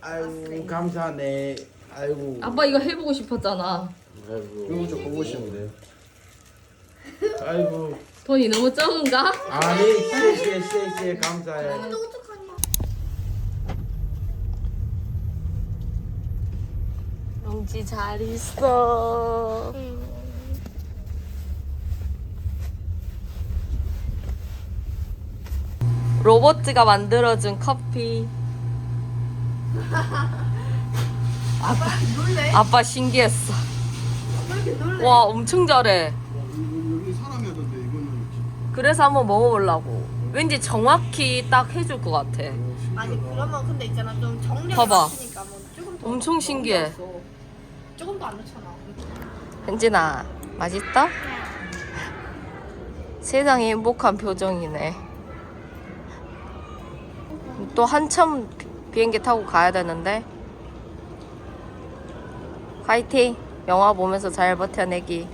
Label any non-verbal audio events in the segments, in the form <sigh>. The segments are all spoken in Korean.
아이고 아, 감사하네. 아이고. 아빠 이거 해보고 싶었잖아. 아이고. 이거 좀 보고 싶은데. 아이고. 돈이 너무 적은가? 아니, 쎄쎄 쎄쎄 감사해. 롱지 잘 있어. 응. 로버트가 만들어준 커피. 아빠 놀래? 아빠 신기했어. 왜 이렇게 놀래? 와 엄청 잘해. 여기 사람이 하던데 이거는 그래서 한번 먹어보려고. 왠지 정확히 딱 해줄 것 같아. 아니 그러면 근데 있잖아 좀 봐봐. 많으니까 뭐 조금 더 엄청 신기해. 넣었어. 조금도 안 넣잖아. 현진아 맛있다? 세상에 행복한 표정이네. 또 한참 비- 비행기 타고 가야 되는데. 화이팅! 영화 보면서 잘 버텨내기.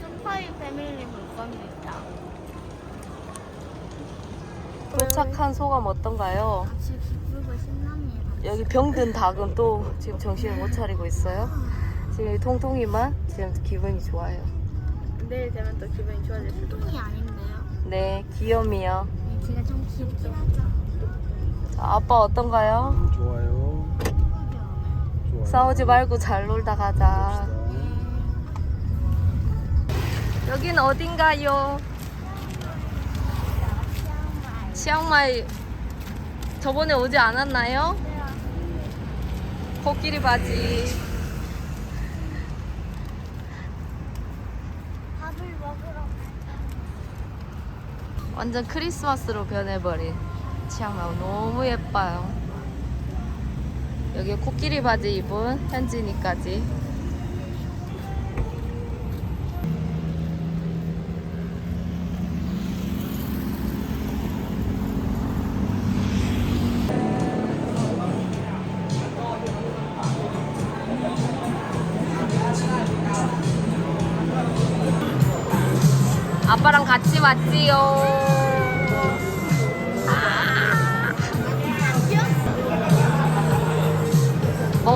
스파이 패밀리 물건도 있다. 도착한 소감 어떤가요? 같이 기쁘고 신납니다. 여기 병든 닭은 또 지금 정신을 못 차리고 있어요. 지금 통통이만 지금 기분이 좋아요. 내일 되면 또 기분이 좋아질 수도. 아닌데요? 네, 귀염이요. 네, 제가 좀 귀엽긴 하죠. 자, 아빠 어떤가요? 좋아요. 좋아요. 싸우지 말고 잘 놀다 가자. 여긴 어딘가요? 치앙마이 저번에 오지 않았나요? 코끼리 바지. 밥을 먹으러 완전 크리스마스로 변해버린 치앙마이 너무 예뻐요. 여기 코끼리 바지 입은 현진이까지. 아빠랑 같이 왔지요.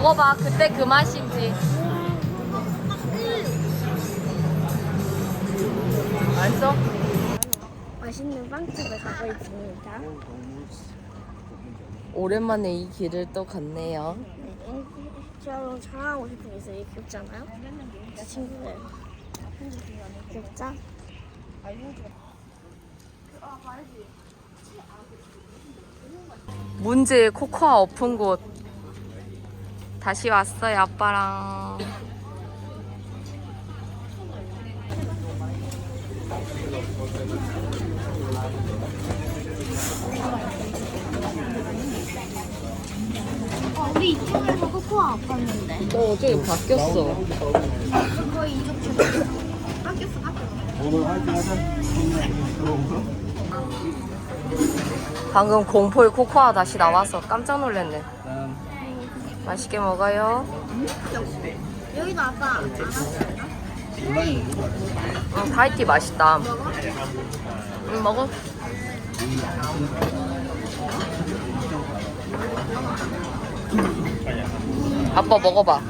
먹어봐. 그때 그 맛인지. 맛있어? 맛있는 빵집에 가고 있습니다. 오랜만에 이 길을 또 걷네요. 제가 자랑하고 싶은 게 있어요. 제 친구들. 귀엽죠? 문제의 코코아 엎은 곳. 다시 왔어요, 아빠랑. 어, 우리 이쪽에서 코코아 아팠는데. 어, 저기 바뀌었어. 그거. 오늘 화이팅 하자 방금 공포의 코코아 다시 나와서 깜짝 놀랐네. 맛있게 먹어요. 여기도 아빠 안 왔어요? 응, 타이티 맛있다. 응, 먹어. 아빠 먹어봐.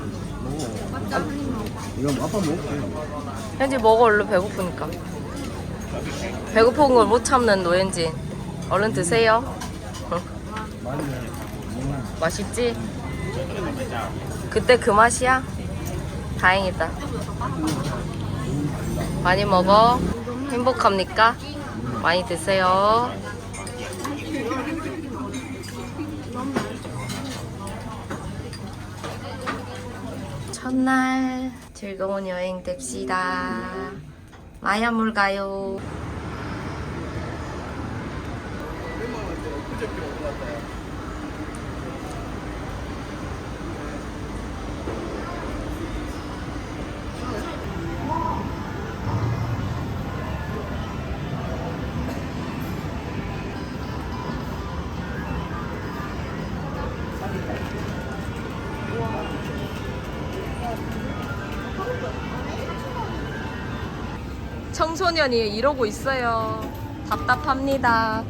이거 아빠 먹을게 현지 먹어 얼른 배고프니까. 배고픈 걸 못 참는 노현진. 얼른 드세요. 응. 맛있지? 그때 그 맛이야? 다행이다. 많이 먹어. 행복합니까? 많이 드세요. 첫날 즐거운 여행 됩시다. 마야물 가요. 청소년이 이러고 있어요. 답답합니다.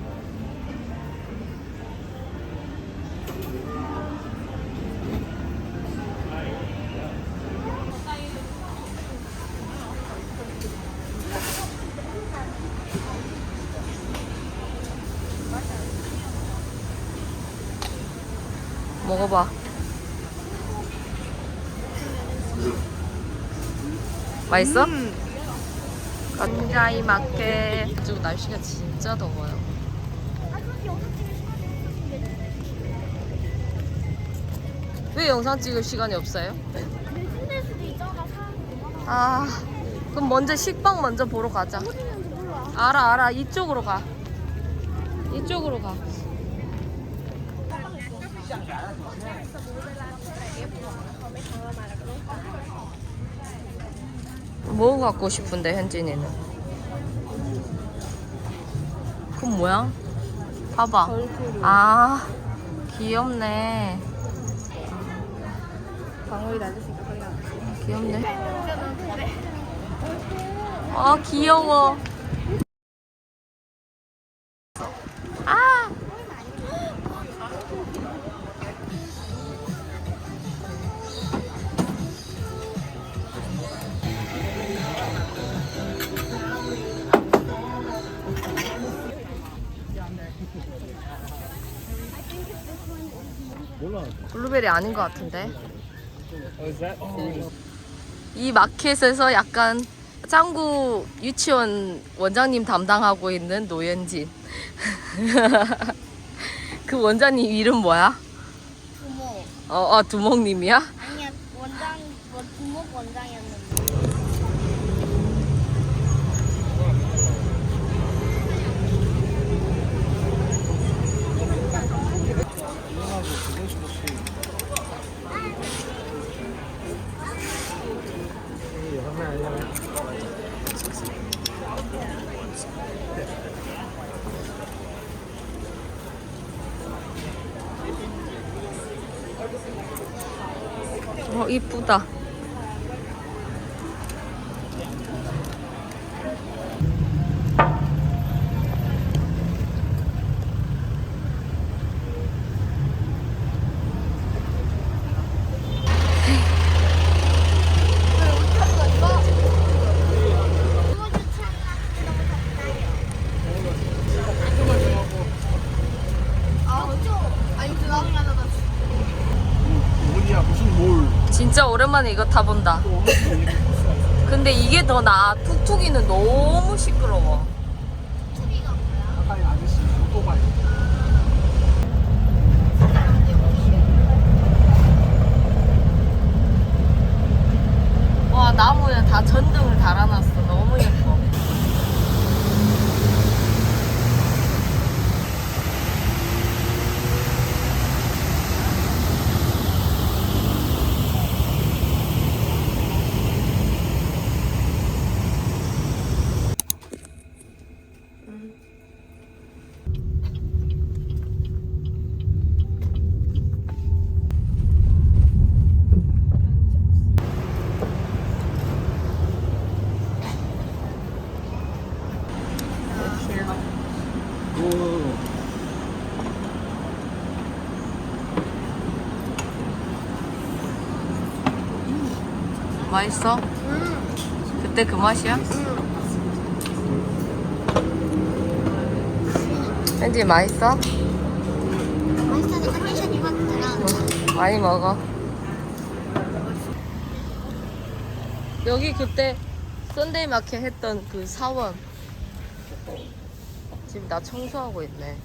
먹어봐. 맛있어? 음. 감자이 마켓. 지금 날씨가 진짜 더워요. 왜 영상 찍을 시간이 없어요? 아, 그럼 먼저 식빵 먼저 보러 가자. 알아, 알아. 이쪽으로 가. 이쪽으로 가. 뭐 갖고 싶은데, 현진이는? 그건 뭐야? 봐봐. 아, 귀엽네. 방울이 낮으니까 가 귀엽네. 아, 귀여워. 블루베리 아닌 것 같은데. 이 마켓에서 약간 짱구 유치원 원장님 담당하고 있는 노현진. <laughs> 그 원장님 이름 뭐야? 부모 어, 어 두목님이야? 아니야 원장 원 부목 원장이었는데 어 이쁘다. 어디야 무슨 몰 진짜 오랜만에 이거 타본다. 근데 이게 더 나아. 툭툭이는 너무 시끄러워. 와 나무에 다 전등을 달아놨어. 너무 예뻐. 맛있어? 그때 그 맛이야? 왠지 맛있어? 맛있어서 컨디션이 확 들어 많이 먹어. 여기 그때 썬데이 마켓 했던 그 사원. 지금 나 청소하고 있네.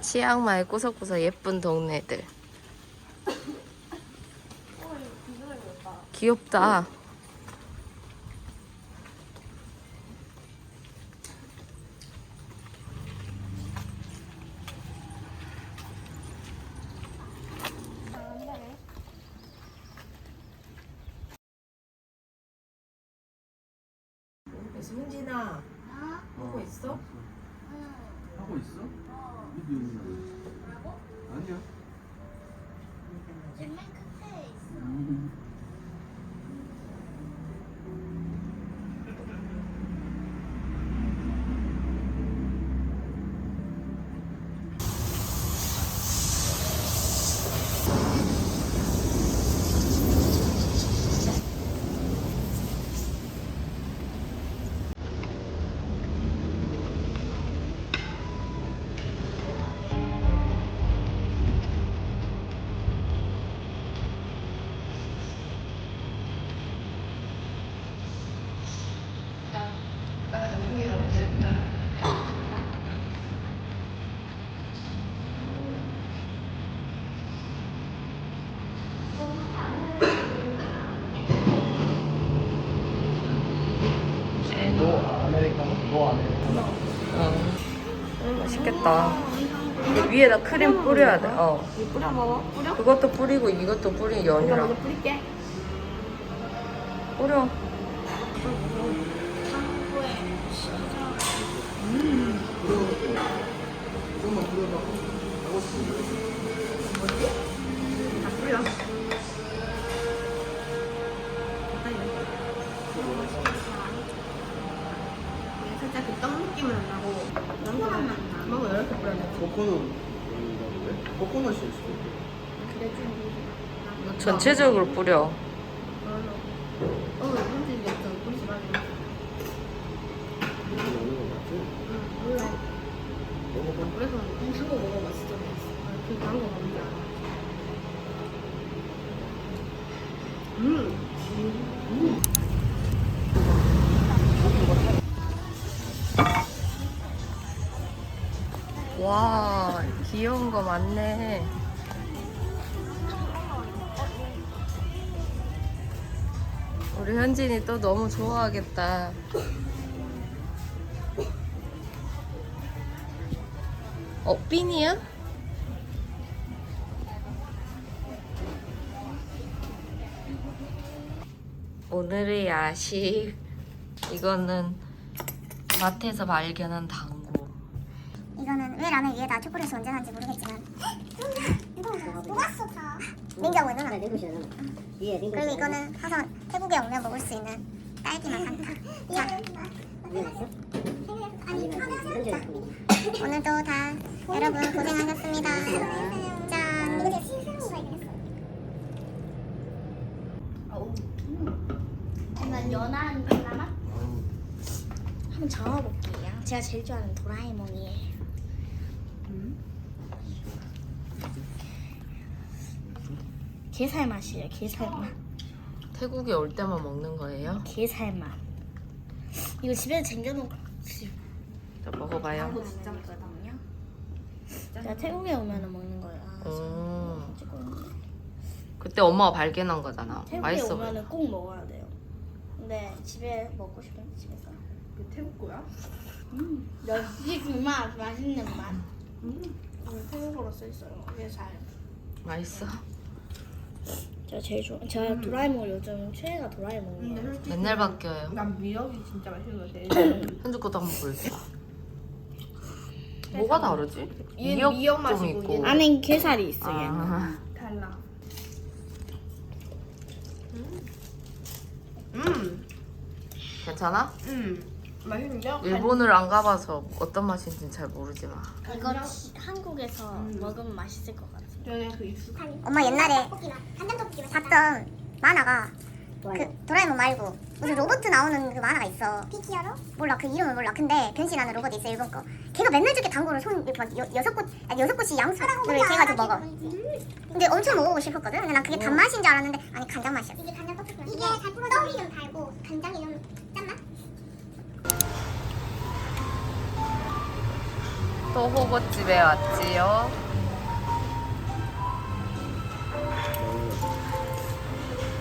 치앙마이 꾸석꾸석 예쁜 동네들. 귀엽다. 맛있겠다. 이 위에다 크림 뿌려야 돼. 어. 뿌려 먹어? 뿌려? 그것도 뿌리고 이것도 뿌리 연유랑 뿌릴게. 뿌려. 좀 코코넛 왜? 코코넛일 수도 있고. 전체적으로 뿌려. 귀여운 거 많네. 우리 현진이 또 너무 좋아하겠다. 어, 핀이야? 오늘의 야식. 이거는 마트에서 발견한 당구. 이거는 왜 라면 위에다 초콜릿을 언제 산지 모르겠지만. 녹았어 다. 냉장고에 넣어 그리고 이거는 사서 태국에 오면 먹을 수 있는 딸기맛 한타 자. 오늘도 다 여러분 고생하셨습니다. 짠. 연한 콜라맛? 한번 적어볼게요. 제가 제일 좋아하는 도라에몽이에요. 게살 맛이에요. 게살 맛. 태국에 올 때만 먹는 거예요? 게살 맛. 이거 집에 챙겨놓고 자, 먹어봐요. 진짜 맛있거든요. 제가 태국에 오면 먹는 거예요. 아, 음. 그때 엄마가 발견한 거잖아. 태국에 맛있어. 보여. 오면은 꼭 먹어야 돼요. 근데 집에 먹고 싶은 집에서. 그 태국 거야? 역시 그 맛, 맛있는 맛. 음. 태국어로 써 있어요. 이게 잘. 맛있어. 제가 제일 좋아. 제가 도라에몽 요즘 최애가 근데 도라에몽이에요. 솔직히 맨날 바뀌어요. 난 미역이 진짜 맛있는 거 같아. <coughs> 현주 것도 한번 보여줘. 뭐가 다르지? 얘는 미역, 미역 좀 맛이고 있고. 얘는 안에 게살이 있어 얘는. 아, 달라. 음, 괜찮아? 음, 맛있는데? 일본을 안 가봐서 어떤 맛인지는 잘 모르지만. 이거 치- 한국에서 먹으면 맛있을 것 같아. 그 익숙한. 엄마 옛날에 봤던 만화가 그 도라에몽 말고 무슨 로봇 나오는 그 만화가 있어. 피키어로? 몰라 그 이름을 몰라. 근데 변신하는 로봇이 있어 일본 거. 걔가 맨날 저렇게 당구를 손 이렇게 막 여, 여섯 꽃 아니 여섯 꽃이 양수를 재가지고 먹어. 근데 엄청 먹어보고 싶었거든. 근데 난 그게 단맛인 줄 알았는데 아니 간장 맛이야. 이게 간장 떡볶이. 이게 떡이 좀 달고 간장이 좀 짠맛? 또 호거집에 왔지요.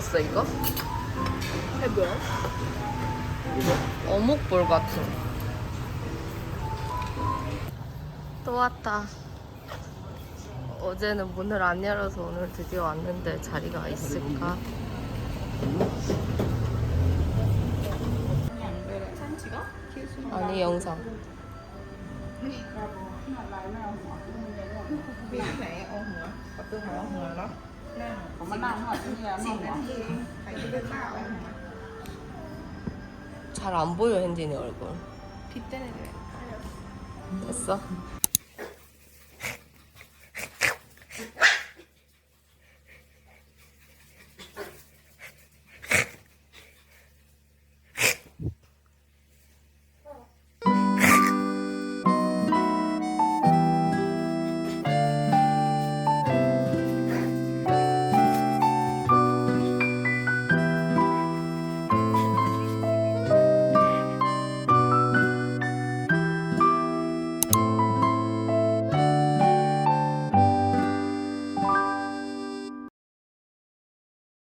시켰어 이거? 이게 뭐야? 어묵볼 같은. 또 왔다. 어제는 문을 안 열어서 오늘 드디어 왔는데 자리가 있을까? 아니 영상. 잘 안 보여 현진이 얼굴. 빗대는 게. 됐어?